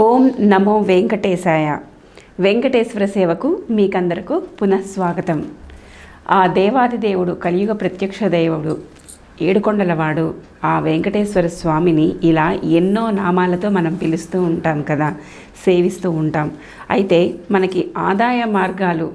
ఓం నమో వెంకటేశాయ. వెంకటేశ్వర సేవకు మీకందరకు పునఃస్వాగతం. ఆ దేవాది దేవుడు కలియుగ ప్రత్యక్ష దేవుడు ఏడుకొండలవాడు ఆ వెంకటేశ్వర స్వామిని ఇలా ఎన్నో నామాలతో మనం పిలుస్తూ ఉంటాం కదా సేవిస్తూ ఉంటాం. అయితే మనకి ఆదాయ మార్గాలు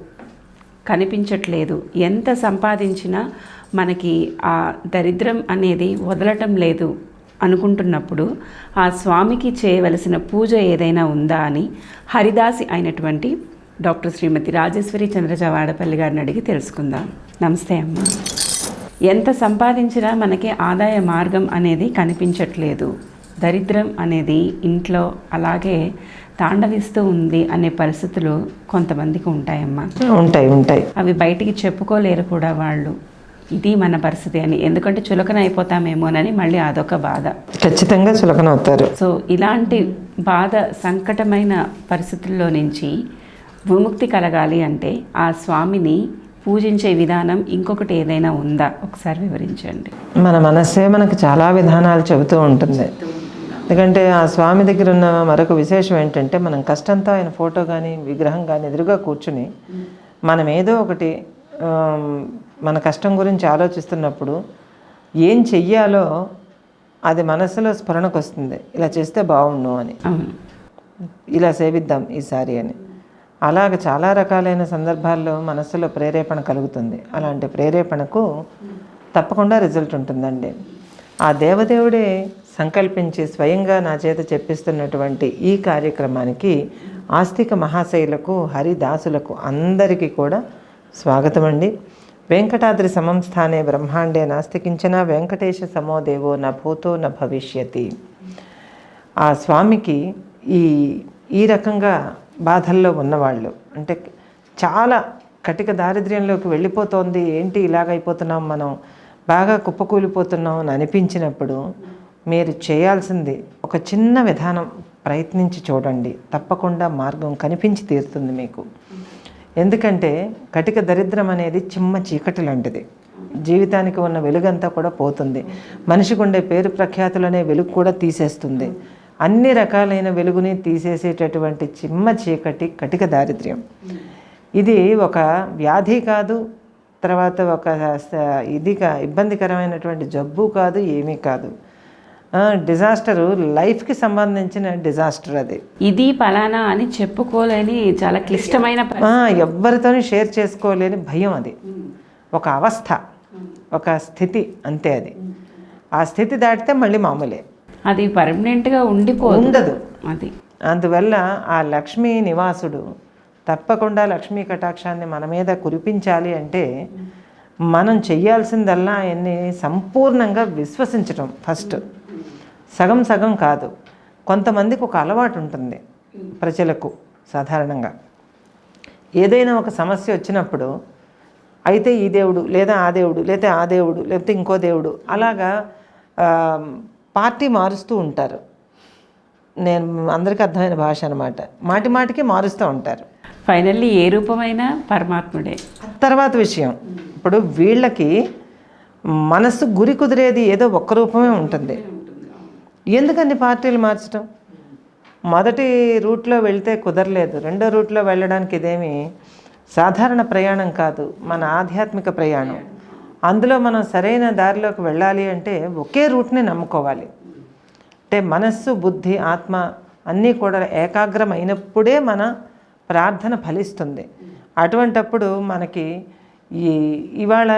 కనిపించట్లేదు. ఎంత సంపాదించినా మనకి ఆ దరిద్రం అనేది వదలటం లేదు. అనుకుంటున్నప్పుడు ఆ స్వామికి చేయవలసిన పూజ ఏదైనా ఉందా అని హరిదాసి అయినటువంటి డాక్టర్ శ్రీమతి రాజేశ్వరి చంద్రజ వాడపల్లి గారిని అడిగి తెలుసుకుందాం. నమస్తే అమ్మ. ఎంత సంపాదించినా మనకి ఆదాయ మార్గం అనేది కనిపించట్లేదు. దరిద్రం అనేది ఇంట్లో అలాగే తాండవిస్తూ ఉంది అనే పరిస్థితులు కొంతమందికి ఉంటాయమ్మా. ఉంటాయి ఉంటాయి. అవి బయటికి చెప్పుకోలేరు కూడా వాళ్ళు. ఇది మన పరిస్థితి అని. ఎందుకంటే చులకన అయిపోతామేమోనని మళ్ళీ అదొక బాధ. ఖచ్చితంగా చులకన అవుతారు. సో ఇలాంటి బాధ సంకటమైన పరిస్థితుల్లో నుంచి విముక్తి కలగాలి అంటే ఆ స్వామిని పూజించే విధానం ఇంకొకటి ఏదైనా ఉందా? ఒకసారి వివరించండి. మన మనస్సే మనకు చాలా విధానాలు చెబుతూ ఉంటుంది. ఎందుకంటే ఆ స్వామి దగ్గర ఉన్న మరొక విశేషం ఏంటంటే మనం కష్టంతో ఆయన ఫోటో కానీ విగ్రహం కానీ ఎదురుగా కూర్చుని మనం ఏదో ఒకటి మన కష్టం గురించి ఆలోచిస్తున్నప్పుడు ఏం చెయ్యాలో అది మనసులో స్ఫురణకు వస్తుంది ఇలా చేస్తే బాగుండు అని. ఇలా సేవిద్దాం ఈసారి అని. అలాగ చాలా రకాలైన సందర్భాల్లో మనస్సులో ప్రేరేపణ కలుగుతుంది. అలాంటి ప్రేరేపణకు తప్పకుండా రిజల్ట్ ఉంటుందండి. ఆ దేవదేవుడే సంకల్పించి స్వయంగా నా చేత చెప్పిస్తున్నటువంటి ఈ కార్యక్రమానికి ఆస్తిక మహాశైలకు హరిదాసులకు అందరికీ కూడా స్వాగతం అండి వెంకటాద్రి సమం స్థానే బ్రహ్మాండే నాస్తికించిన వెంకటేశ సమో దేవో న భూతో న భవిష్యతి. ఆ స్వామికి ఈ ఈ రకంగా బాధల్లో ఉన్నవాళ్ళు అంటే చాలా కటిక దారిద్ర్యంలోకి వెళ్ళిపోతోంది ఏంటి ఇలాగైపోతున్నాం మనం బాగా కుప్పకూలిపోతున్నాం అని అనిపించినప్పుడు మీరు చేయాల్సింది ఒక చిన్న విధానం ప్రయత్నించి చూడండి తప్పకుండా మార్గం కనిపించి తీరుతుంది మీకు. ఎందుకంటే కటిక దరిద్రం అనేది చిమ్మ చీకటి లాంటిది. జీవితానికి ఉన్న వెలుగంతా కూడా పోతుంది. మనిషికి ఉండే పేరు ప్రఖ్యాతులనే వెలుగు కూడా తీసేస్తుంది. అన్ని రకాలైన వెలుగుని తీసేసేటటువంటి చిమ్మ చీకటి కటిక దారిద్ర్యం. ఇది ఒక వ్యాధి కాదు తర్వాత ఒక ఇదిగా ఇది ఇబ్బందికరమైనటువంటి జబ్బు కాదు ఏమీ కాదు. డిజాస్టరు లైఫ్కి సంబంధించిన డిజాస్టర్ అది. ఇది పలానా అని చెప్పుకోలేని చాలా క్లిష్టమైన ఎవ్వరితోని షేర్ చేసుకోలేని భయం అది. ఒక అవస్థ ఒక స్థితి అంతే అది. ఆ స్థితి దాటితే మళ్ళీ మామూలే. అది పర్మనెంట్గా ఉండిపోదు. ఉండదు. అది. అందువల్ల ఆ లక్ష్మీ నివాసుడు తప్పకుండా లక్ష్మీ కటాక్షాన్ని మన మీద కురిపించాలి అంటే మనం చెయ్యాల్సిందల్లా ఆయన్ని సంపూర్ణంగా విశ్వసించటం ఫస్ట్. సగం సగం కాదు. కొంతమందికి ఒక అలవాటు ఉంటుంది ప్రజలకు సాధారణంగా. ఏదైనా ఒక సమస్య వచ్చినప్పుడు అయితే ఈ దేవుడు లేదా ఆ దేవుడు లేదా ఆ దేవుడు లేకపోతే ఇంకో దేవుడు అలాగా పార్టీ మారుస్తూ ఉంటారు. నేను అందరికీ అర్థమైన భాష అనమాట మాటి మాటికి మారుస్తూ ఉంటారు. ఫైనల్లీ ఏ రూపమైనా పరమాత్ముడే. తర్వాత విషయం. ఇప్పుడు వీళ్ళకి మనసు గురి కుదిరేది ఏదో ఒక్క రూపమే ఉంటుంది. ఎందుకని పార్టీలు మార్చడం? మొదటి రూట్లో వెళ్తే కుదరలేదు. రెండో రూట్లో వెళ్ళడానికి ఇదేమి సాధారణ ప్రయాణం కాదు. మన ఆధ్యాత్మిక ప్రయాణం. అందులో మనం సరైన దారిలోకి వెళ్ళాలి అంటే ఒకే రూట్ని నమ్ముకోవాలి. అంటే మనస్సు బుద్ధి ఆత్మ అన్నీ కూడా ఏకాగ్రమైనప్పుడే మన ప్రార్థన ఫలిస్తుంది. అటువంటప్పుడు మనకి ఈ ఇవాళ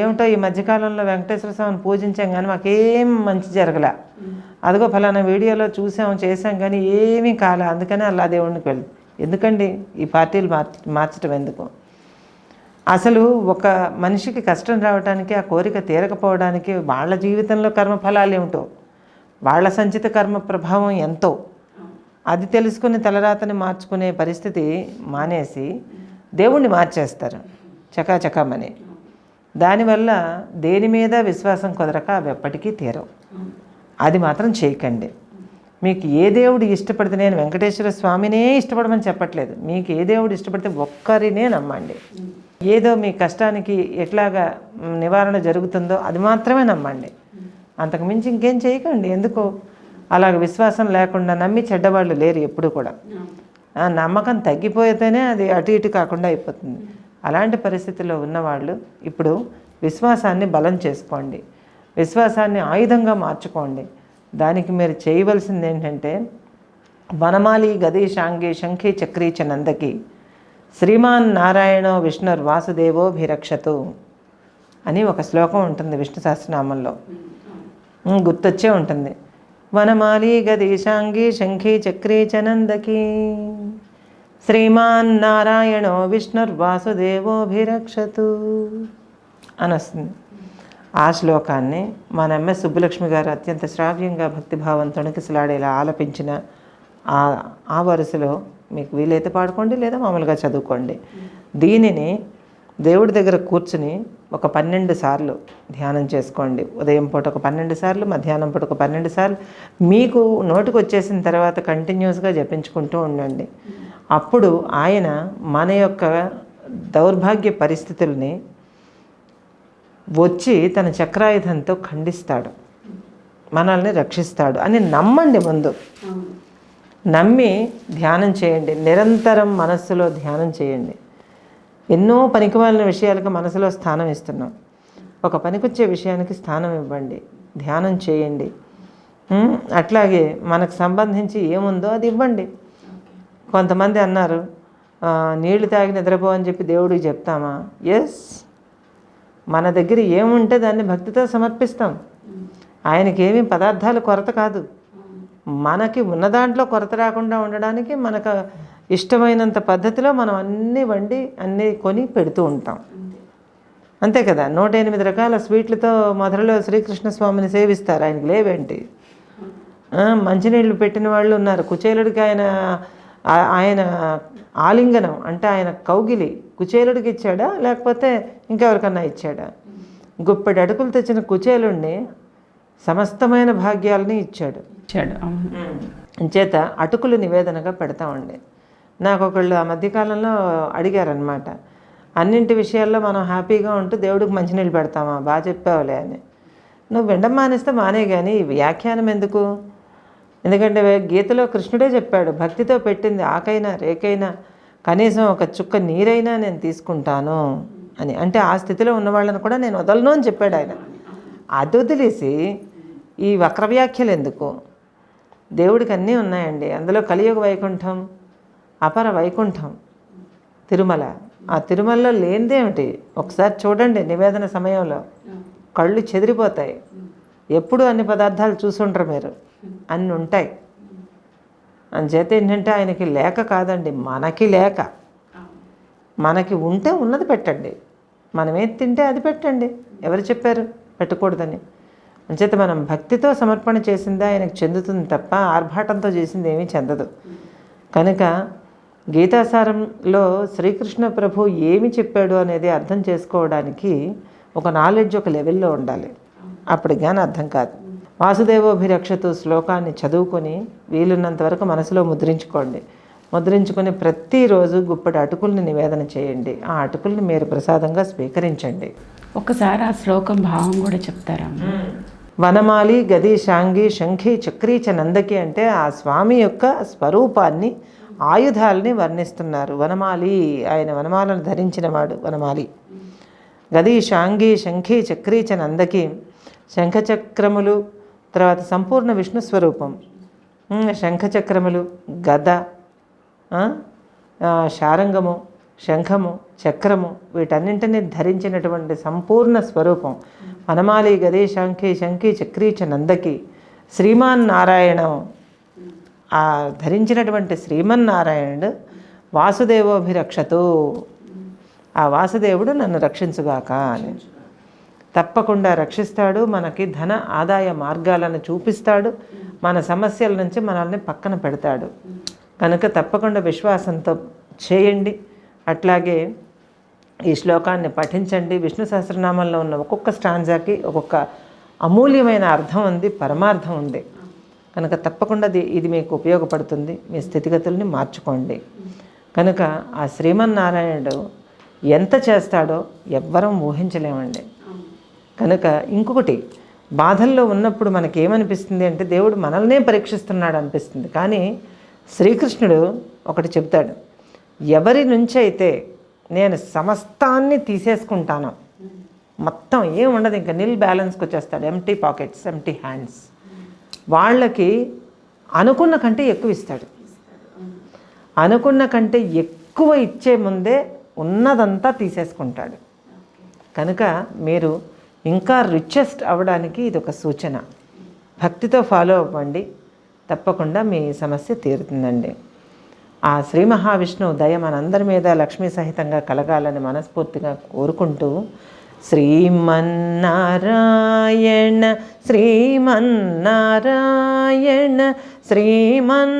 ఏమిటో ఈ మధ్యకాలంలో వెంకటేశ్వర స్వామిని పూజించాం కానీ మాకేం మంచి జరగలే. అదిగో ఫలానా వీడియోలో చూసాం చేసాం కానీ ఏమీ కాలే. అందుకని అలా దేవుడికి వెళ్ళి ఎందుకండి? ఈ పార్టీలు మార్ మార్చడం ఎందుకు? అసలు ఒక మనిషికి కష్టం రావడానికి ఆ కోరిక తీరకపోవడానికి వాళ్ళ జీవితంలో కర్మఫలాలు ఏమిటో వాళ్ళ సంచిత కర్మ ప్రభావం ఎంతో అది తెలుసుకుని తలరాతని మార్చుకునే పరిస్థితి మానేసి దేవుణ్ణి మార్చేస్తారు. చకాచకామని. దానివల్ల దేని మీద విశ్వాసం కుదరక అవి ఎప్పటికీ తీరవు. అది మాత్రం చేయకండి. మీకు ఏ దేవుడు ఇష్టపడితే నేను వెంకటేశ్వర స్వామినే ఇష్టపడమని చెప్పట్లేదు. మీకు ఏ దేవుడు ఇష్టపడితే ఒక్కరినే నమ్మండి. ఏదో మీ కష్టానికి ఎట్లాగా నివారణ జరుగుతుందో అది మాత్రమే నమ్మండి. అంతకుమించి ఇంకేం చేయకండి. ఎందుకు? అలాగ విశ్వాసం లేకుండా నమ్మి చెడ్డవాళ్ళు లేరు ఎప్పుడు కూడా. నమ్మకం తగ్గిపోతేనే అది అటు ఇటు కాకుండా అయిపోతుంది. అలాంటి పరిస్థితిలో ఉన్నవాళ్ళు ఇప్పుడు విశ్వాసాన్ని బలం చేసుకోండి. విశ్వాసాన్ని ఆయుధంగా మార్చుకోండి. దానికి మీరు చేయవలసింది ఏంటంటే వనమాలి గది శాంగి శంఖి చక్రీ చనందకి నందకి. శ్రీమాన్ నారాయణో విష్ణుర్ వాసుదేవో భిరక్షతు అని ఒక శ్లోకం ఉంటుంది విష్ణు సహస్రనామంలో. గుర్తొచ్చే ఉంటుంది. వనమాలి గది శాంగి శంఖి చక్రీ చనందకి శ్రీమాన్నారాయణో శ్రీమాన్ నారాయణో విష్ణుర్ అని వస్తుంది ఆ శ్లోకాన్ని మన ఎంఎస్ సుబ్బలక్ష్మి గారు అత్యంత శ్రావ్యంగా భక్తిభావం తొణకిసలాడేలా ఆలపించిన ఆ ఆ వరుసలో మీకు వీలైతే పాడుకోండి లేదా మామూలుగా చదువుకోండి. దీనిని దేవుడి దగ్గర కూర్చుని ఒక పన్నెండు సార్లు ధ్యానం చేసుకోండి. ఉదయం పూట ఒక పన్నెండు సార్లు మధ్యాహ్నం పూట ఒక పన్నెండు సార్లు. మీకు నోటికి వచ్చేసిన తర్వాత కంటిన్యూస్గా జపించుకుంటూ ఉండండి. అప్పుడు ఆయన మన యొక్క దౌర్భాగ్య పరిస్థితుల్ని వచ్చి తన చక్రాయుధంతో ఖండిస్తాడు. మనల్ని రక్షిస్తాడు అని నమ్మండి ముందు. నమ్మి ధ్యానం చేయండి. నిరంతరం మనస్సులో ధ్యానం చేయండి. ఎన్నో పనికిమాలిన విషయాలకు మనసులో స్థానం ఇస్తున్నాం. ఒక పనికొచ్చే విషయానికి స్థానం ఇవ్వండి. ధ్యానం చేయండి. అట్లాగే మనకు సంబంధించి ఏముందో అది ఇవ్వండి. కొంతమంది అన్నారు నీళ్ళు తాగి నిద్రపో అని చెప్పి దేవుడికి చెప్తామా? ఎస్ మన దగ్గర ఏముంటే దాన్ని భక్తితో సమర్పిస్తాం. ఆయనకి ఏమీ పదార్థాలు కొరత కాదు. మనకి ఉన్న దాంట్లో కొరత రాకుండా ఉండడానికి మనకు ఇష్టమైనంత పద్ధతిలో మనం అన్నీ వండి అన్నీ కొని పెడుతూ ఉంటాం. అంతే కదా? నూట ఎనిమిది రకాల స్వీట్లతో మధురలో శ్రీకృష్ణ స్వామిని సేవిస్తారు. ఆయనకి లేవేంటి? మంచినీళ్ళు పెట్టిన వాళ్ళు ఉన్నారు. కుచేలుడికి ఆయన ఆయన ఆలింగనం అంటే ఆయన కౌగిలి కుచేలుడికి ఇచ్చాడా? లేకపోతే ఇంకెవరికన్నా ఇచ్చాడా? గుప్పెడు అడుగులు తెచ్చిన కుచేలుడిని సమస్తమైన భాగ్యాలని ఇచ్చాడు. ఇచ్చాడు చేత అటుకులు నివేదనగా పెడతామండి నాకు ఒకళ్ళు ఆ మధ్యకాలంలో అడిగారనమాట అన్నింటి విషయాల్లో మనం హ్యాపీగా ఉంటూ దేవుడికి మంచినీళ్ళు పెడతామా? బాగా చెప్పావులే అని. నువ్వు వినడం మానేస్తే మానే కానీ వ్యాఖ్యానం ఎందుకు? ఎందుకంటే గీతలో కృష్ణుడే చెప్పాడు భక్తితో పెట్టింది ఆకైనా రేకైనా కనీసం ఒక చుక్క నీరైనా నేను తీసుకుంటాను అని. అంటే ఆ స్థితిలో ఉన్న వాళ్ళని కూడా నేను వదలను అని చెప్పాడు ఆయన. అది వదిలేసి ఈ వక్రవ్యాఖ్యలు ఎందుకు? దేవుడికి అన్నీ ఉన్నాయండి. అందులో కలియుగ వైకుంఠం అపర వైకుంఠం తిరుమల. ఆ తిరుమలలో లేనిదేమిటి ఒకసారి చూడండి నివేదన సమయంలో. కళ్ళు చెదిరిపోతాయి. ఎప్పుడు అన్ని పదార్థాలు చూసుంటారు మీరు. అన్ని ఉంటాయి. అంచేత ఏంటంటే ఆయనకి లేక కాదండి మనకి లేక. మనకి ఉంటే ఉన్నది పెట్టండి. మనం ఏది తింటే అది పెట్టండి. ఎవరు చెప్పారు? పెట్టకూడదని. అంచేత మనం భక్తితో సమర్పణ చేసిందా ఆయనకు చెందుతుంది తప్ప ఆర్భాటంతో చేసింది ఏమీ చెందదు. కనుక గీతాసారంలో శ్రీకృష్ణ ప్రభు ఏమి చెప్పాడు అనేది అర్థం చేసుకోవడానికి ఒక నాలెడ్జ్ ఒక లెవెల్లో ఉండాలి. అప్పుడు కానీ అర్థం కాదు. వాసుదేవోభిరక్షతు శ్లోకాన్ని చదువుకొని వీలున్నంత వరకు మనసులో ముద్రించుకోండి. ముద్రించుకొని ప్రతిరోజు గుప్పటి అటుకుల్ని నివేదన చేయండి. ఆ అటుకుల్ని మీరు ప్రసాదంగా స్వీకరించండి. ఒక్కసారి ఆ శ్లోకం భావం కూడా చెప్తారా? వనమాలి గది శాంగి శంఖి చక్రీ చ నందకి అంటే ఆ స్వామి యొక్క స్వరూపాన్ని ఆయుధాలని వర్ణిస్తున్నారు. వనమాలి ఆయన వనమాలను ధరించినవాడు వనమాలి. గది శాంగి శంఖి చక్రీ చ నందకి శంఖచక్రములు తర్వాత సంపూర్ణ విష్ణు స్వరూపం. శంఖచక్రములు గద శారంగము శంఖము చక్రము వీటన్నింటినీ ధరించినటువంటి సంపూర్ణ స్వరూపం. వనమాలి గదే శంఖి శంఖి చక్రీ చ నందకి శ్రీమాన్ నారాయణం ఆ ధరించినటువంటి శ్రీమన్నారాయణుడు వాసుదేవోభిరక్షతు. ఆ వాసుదేవుడు నన్ను రక్షించుగాక అని. తప్పకుండా రక్షిస్తాడు మనకి ధన ఆదాయ మార్గాలను చూపిస్తాడు మన సమస్యల నుంచి మనల్ని పక్కన పెడతాడు. కనుక తప్పకుండా విశ్వాసంతో చేయండి. అట్లాగే ఈ శ్లోకాన్ని పఠించండి. విష్ణు సహస్రనామంలో ఉన్న ఒక్కొక్క స్టాంజాకి ఒక్కొక్క అమూల్యమైన అర్థం ఉంది పరమార్థం ఉంది. కనుక తప్పకుండా ఇది ఇది మీకు ఉపయోగపడుతుంది. మీ స్థితిగతుల్ని మార్చుకోండి. కనుక ఆ శ్రీమన్నారాయణుడు ఎంత చేస్తాడో ఎవ్వరం ఊహించలేమండి. కనుక ఇంకొకటి బాధల్లో ఉన్నప్పుడు మనకి ఏమనిపిస్తుంది అంటే దేవుడు మనల్నే పరీక్షిస్తున్నాడు అనిపిస్తుంది. కానీ శ్రీకృష్ణుడు ఒకటి చెప్తాడు ఎవరి నుంచి అయితే నేను సమస్తాన్ని తీసేసుకుంటాను మొత్తం ఏం ఉండదు ఇంకా నిల్ బ్యాలెన్స్కి వచ్చేస్తాడు ఎంటీ పాకెట్స్ ఎంటీ హ్యాండ్స్ వాళ్ళకి అనుకున్న కంటే ఎక్కువ ఇస్తాడు. అనుకున్న కంటే ఎక్కువ ఇచ్చే ముందే ఉన్నదంతా తీసేసుకుంటాడు. కనుక మీరు ఇంకా రిచెస్ట్ అవ్వడానికి ఇది ఒక సూచన. భక్తితో ఫాలో అవ్వండి. తప్పకుండా మీ సమస్య తీరుతుందండి. ఆ శ్రీ మహావిష్ణువు దయ మనందరి మీద లక్ష్మీ సహితంగా కలగాలని మనస్ఫూర్తిగా కోరుకుంటూ శ్రీమన్నారాయణ శ్రీమన్నారాయణ శ్రీమన్నారాయణని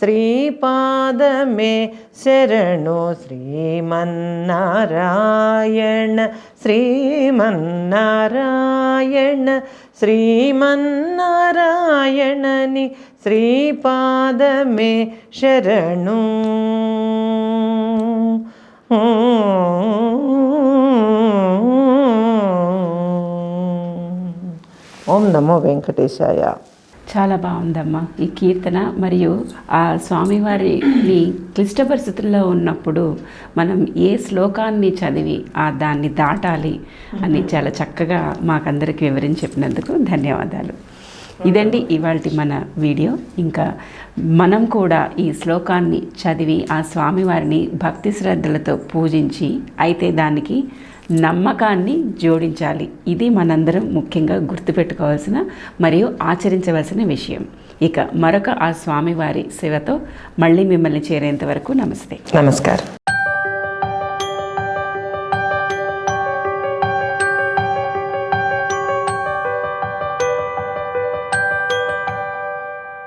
శ్రీపాదమే శరణు శ్రీమన్నారాయణ శ్రీమన్నారాయణ శ్రీమన్నారాయణని శ్రీపాదమే శరణు ఓం నమో వెంకటేశాయ. చాలా బాగుందమ్మా ఈ కీర్తన మరియు ఆ స్వామివారిని క్లిష్ట పరిస్థితుల్లో ఉన్నప్పుడు మనం ఏ శ్లోకాన్ని చదివి ఆ దాన్ని దాటాలి అని చాలా చక్కగా మాకందరికి వివరించి చెప్పినందుకు ధన్యవాదాలు. ఇదండి ఇవాళ మన వీడియో. ఇంకా మనం కూడా ఈ శ్లోకాన్ని చదివి ఆ స్వామివారిని భక్తి శ్రద్ధలతో పూజించి అయితే దానికి నమ్మకాన్ని జోడించాలి. ఇది మనందరం ముఖ్యంగా గుర్తుపెట్టుకోవాల్సిన మరియు ఆచరించవలసిన విషయం. ఇక మరొక ఆ స్వామివారి సేవతో మళ్ళీ మిమ్మల్ని చేరేంత వరకు నమస్తే. నమస్కారం.